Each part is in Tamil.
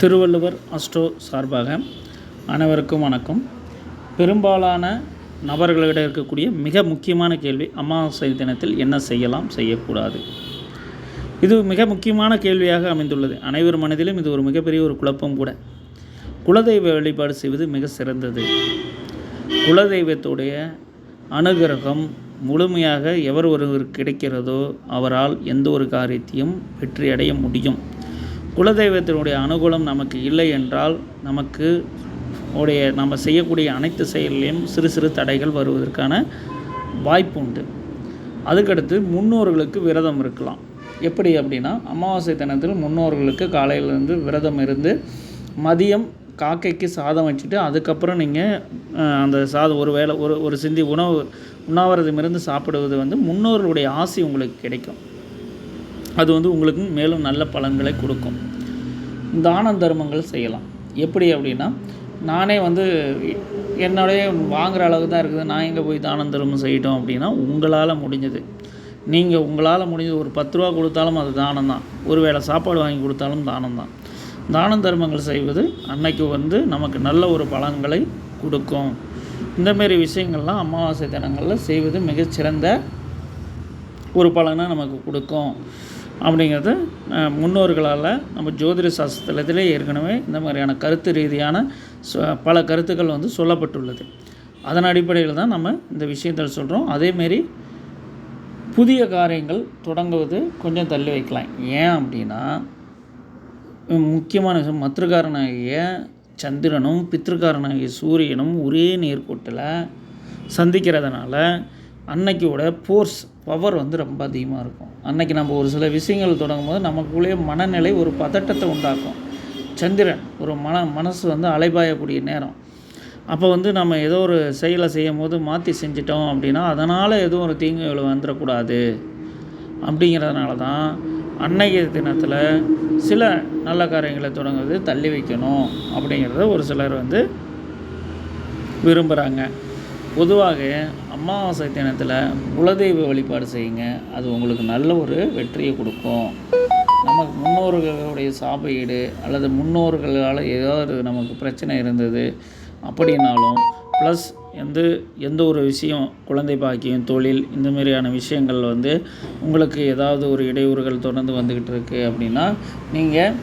திருவள்ளுவர் அஸ்ட்ரோ சார்பாக அனைவருக்கும் வணக்கம். பெரும்பாலான நபர்களிடம் இருக்கக்கூடிய மிக முக்கியமான கேள்வி அமாவாசை தினத்தில் என்ன செய்யலாம் செய்யக்கூடாது. இது மிக முக்கியமான கேள்வியாக அமைந்துள்ளது. அனைவர் மனதிலும் இது ஒரு மிகப்பெரிய ஒரு குழப்பம் கூட. குலதெய்வ வழிபாடு செய்வது மிக சிறந்தது. குலதெய்வத்துடைய அனுகிரகம் முழுமையாக எவர் ஒருவர் கிடைக்கிறதோ அவரால் எந்த ஒரு காரியத்தையும் வெற்றி அடைய முடியும். குலதெய்வத்தினுடைய அனுகூலம் நமக்கு இல்லை என்றால் நமக்கு உடைய நம்ம செய்யக்கூடிய அனைத்து செயலிலும் சிறு சிறு தடைகள் வருவதற்கான வாய்ப்பு உண்டு. அதுக்கடுத்து முன்னோர்களுக்கு விரதம் இருக்கலாம். எப்படி அப்படின்னா அமாவாசை தினத்தில் முன்னோர்களுக்கு காலையிலேருந்து விரதம் இருந்து மதியம் காக்கைக்கு சாதம் வச்சுட்டு அதுக்கப்புறம் நீங்கள் அந்த சாதம் ஒரு வேளை ஒரு ஒரு சிந்தி உணவு உண்ணாவிரதம் இருந்து சாப்பிடுவது வந்து முன்னோர்களுடைய ஆசி உங்களுக்கு கிடைக்கும். அது வந்து உங்களுக்கு மேலும் நல்ல பலன்களை கொடுக்கும். தான தர்மங்கள் செய்யலாம். எப்படி அப்படின்னா நானே வந்து என்னுடைய வாங்குகிற அளவுக்கு தான் இருக்குது. நான் எங்கே போய் தானம் தர்மம் செய்யட்டோம் அப்படின்னா உங்களால் முடிஞ்சது. நீங்கள் உங்களால் முடிஞ்சது ஒரு பத்து ரூபா கொடுத்தாலும் அது தானம் தான். ஒரு வேளை சாப்பாடு வாங்கி கொடுத்தாலும் தானம் தான். தான தர்மங்கள் செய்வது அன்னைக்கு வந்து நமக்கு நல்ல ஒரு பலன்களை கொடுக்கும். இந்தமாரி விஷயங்கள்லாம் அமாவாசை தினங்களில் செய்வது மிகச்சிறந்த ஒரு பலனை நமக்கு கொடுக்கும். அப்படிங்கிறது முன்னோர்களால் நம்ம ஜோதிட சாஸ்திரத்திலே ஏற்கனவே இந்த மாதிரியான கருத்து ரீதியான சொ- பல கருத்துக்கள் வந்து சொல்லப்பட்டுள்ளது. அதன் அடிப்படையில் தான் நம்ம இந்த விஷயத்தில் சொல்கிறோம் அதேமாரி புதிய காரியங்கள் தொடங்குவது கொஞ்சம் தள்ளி வைக்கலாம். ஏன் அப்படின்னா முக்கியமான விஷயம் மத்திருக்காரனாகிய சந்திரனும் பித்திருக்காரனாகிய சூரியனும் ஒரே நேர்கோட்டில் சந்திக்கிறதுனால அன்னைக்கோட ஃபோர்ஸ் பவர் வந்து ரொம்ப அதிகமாக இருக்கும். அன்னைக்கு நம்ம ஒரு சில விஷயங்கள் தொடங்கும் போது நமக்குள்ளேயே மனநிலை ஒரு பதட்டத்தை உண்டாக்கும். சந்திரன் ஒரு மன மனசு வந்து அலைபாயக்கூடிய நேரம். அப்போ வந்து நம்ம ஏதோ ஒரு செயலை செய்யும் போது மாற்றி செஞ்சிட்டோம் அப்படின்னா அதனால் எதுவும் ஒரு தீங்குகள் வந்துடக்கூடாது. அப்படிங்கிறதுனால தான் அன்னைய தினத்தில் சில நல்ல காரியங்களை தொடங்குறது தள்ளி வைக்கணும் அப்படிங்கிறத ஒரு சிலர் வந்து விரும்புகிறாங்க பொதுவாக அமாவாசை தினத்தில் குலதெய்வ வழிபாடு செய்யுங்க. அது உங்களுக்கு நல்ல ஒரு வெற்றியை கொடுக்கும். நமக்கு முன்னோர்களுடைய சாபஈடு அல்லது முன்னோர்களால் ஏதாவது நமக்கு பிரச்சனை இருந்தது அப்படின்னாலும் ப்ளஸ் எந்த எந்த ஒரு விஷயம் குழந்தை பாக்கியம் தொழில் இந்த மாதிரியான விஷயங்கள் வந்து உங்களுக்கு ஏதாவது ஒரு இடையூறுகள் தொடர்ந்து வந்துக்கிட்டு இருக்குது அப்படின்னா நீங்கள்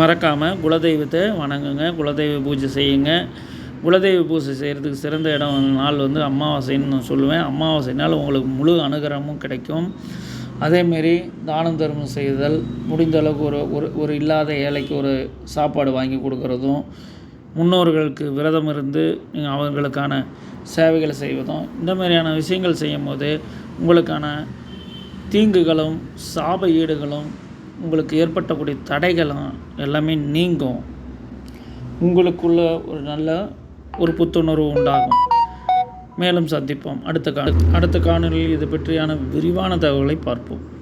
மறக்காமல் குலதெய்வத்தை வணங்குங்க குலதெய்வ பூஜை செய்யுங்க. குலதெய்வ பூஜை செய்கிறதுக்கு சிறந்த இடம் நாள் வந்து அமாவாசைன்னு நான் சொல்லுவேன். அமாவாசைனால் உங்களுக்கு முழு அனுகிரகமும் கிடைக்கும். அதேமாரி தானம் தர்மம் செய்தல் முடிந்த அளவுக்கு ஒரு ஒரு ஒரு இல்லாத ஏழைக்கு ஒரு சாப்பாடு வாங்கி கொடுக்குறதும் முன்னோர்களுக்கு விரதம் இருந்து நீங்கள் அவர்களுக்கான சேவைகளை செய்வதும் இந்த மாதிரியான விஷயங்கள் செய்யும் போது உங்களுக்கான தீங்குகளும் சாப ஈடுகளும் உங்களுக்கு ஏற்பட்டக்கூடிய தடைகளும் எல்லாமே நீங்கும். உங்களுக்குள்ள ஒரு நல்ல ஒரு புத்துணர்வு உண்டாகும். மேலும் சந்திப்போம். அடுத்த கா அடுத்த காணொலியில் இது பற்றியான விரிவான தகவலை பார்ப்போம்.